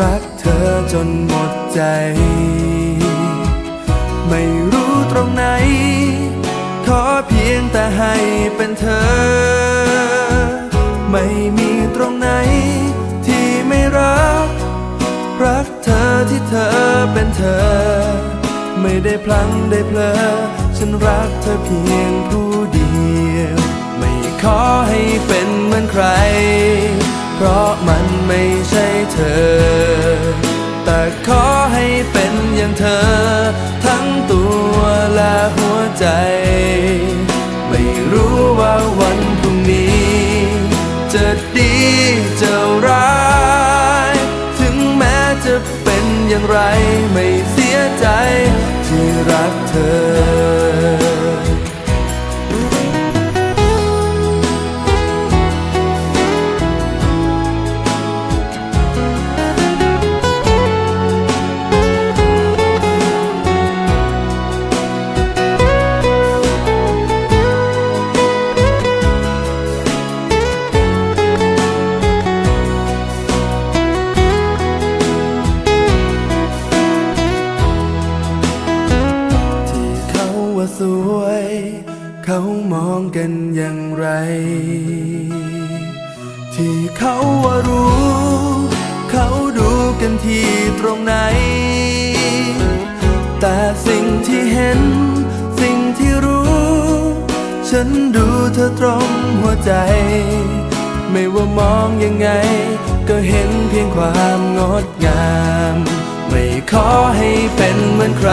รักเธอจนหมดใจ ไม่รู้ตรงไหน ขอเพียงแต่ให้เป็นเธอ ไม่มีตรงไหน ที่ไม่รัก รักเธอที่เธอเป็นเธอ ไม่ได้พลังได้เพลอ ฉันรักเธอเพียงผู้เดียว ไม่ขอให้เป็น อย่างเธอทั้งตัวและหัวใจ ไม่รู้ว่าวันพรุ่งนี้ จะดีจะร้าย ถึงแม้จะเป็นอย่างไรไม่เสียใจที่รักเธอ สวย เขามองกันอย่างไร ที่เขาว่ารู้ เขาดูกันที่ตรงไหน แต่สิ่งที่เห็น สิ่งที่รู้ ฉันดูเธอตรงหัวใจ ไม่ว่ามองยังไง ก็เห็นเพียงความงดงาม ไม่ขอให้เป็นเหมือนใคร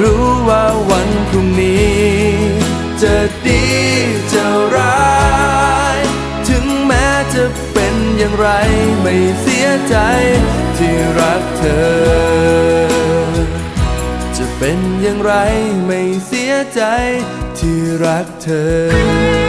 รู้ว่าวันพรุ่งนี้ จะดีจะร้าย ถึงแม้จะเป็นอย่างไรไม่เสียใจที่รักเธอ จะเป็นอย่างไรไม่เสียใจที่รักเธอ